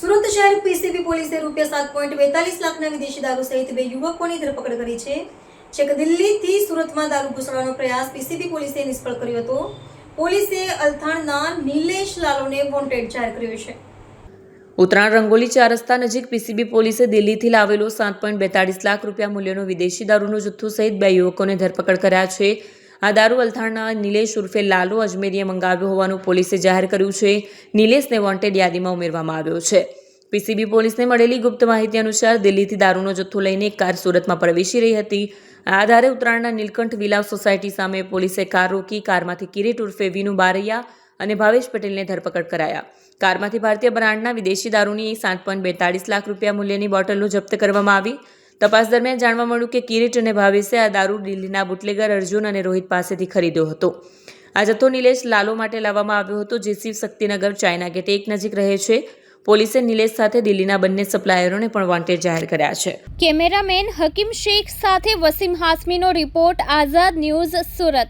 સુરત શહેર પીસીબી પોલીસે રૂપિયા સાત પોઈન્ટ બેતાલીસ લાખના વિદેશી દારૂ સહિત બે યુવકોની ધરપકડ કરી છે. છેક દિલ્હીથી સુરતમાં દારૂ ઘૂસવાનો પ્રયાસ પીસીબી પોલીસે નિષ્ફળ કર્યો હતો. પોલીસે અલથાણના નિલેશ લાલોને વોન્ટેડ જાહેર કર્યો છે. ઉત્તરાયણ રંગોલી ચાર રસ્તા નજીક પીસીબી પોલીસે દિલ્હીથી લાવેલો સાત પોઈન્ટ બેતાળીસ લાખ રૂપિયા મૂલ્યનો વિદેશી દારૂનો જથ્થો સહિત બે યુવકોને ધરપકડ કર્યા છે. આ દારૂ અલથાણના નિલેશ ઉર્ફે લાલુ અજમેરીએ મંગાવ્યો હોવાનું પોલીસે જાહેર કર્યું છે. નિલેશને વોન્ટેડ યાદીમાં ઉમેરવામાં આવ્યો છે. પીસીબી પોલીસને મળેલી ગુપ્ત માહિતી અનુસાર દિલ્હીથી દારૂનો જથ્થો લઈને એક કાર સુરતમાં પ્રવેશી રહી હતી. આ આધારે ઉત્તરાયણના નીલકંઠ વિલાવ સોસાયટી સામે પોલીસે કાર રોકી કારમાંથી કિરીટ ઉર્ફે વિનુ બારૈયા અને ભાવેશ પટેલને ધરપકડ કરાયા. કારમાંથી ભારતીય બ્રાન્ડના વિદેશી દારૂની સાત પોઈન્ટ બેતાળીસ લાખ રૂપિયા મૂલ્યની બોટલો જપ્ત કરવામાં આવી. તપાસ દરમિયાન જાણવા મળ્યું કે કિરીટ અને ભાવેશે આ દારૂ દિલ્હીના બુટલેગર અર્જુન અને રોહિત પાસેથી ખરીદ્યો હતો. આ જથ્થો નિલેશ લાલો માટે લાવવામાં આવ્યો હતો, જે શિવ શક્તિનગર ચાઇના ગેટ એક નજીક રહે છે. પોલીસે નિલેશ સાથે દિલ્હીના બંને સપ્લાયરોને પણ વોન્ટેડ જાહેર કર્યા છે. કેમેરામેન હકીમ શેખ સાથે વસીમ હાસમીનો રિપોર્ટ, આઝાદ ન્યૂઝ સુરત.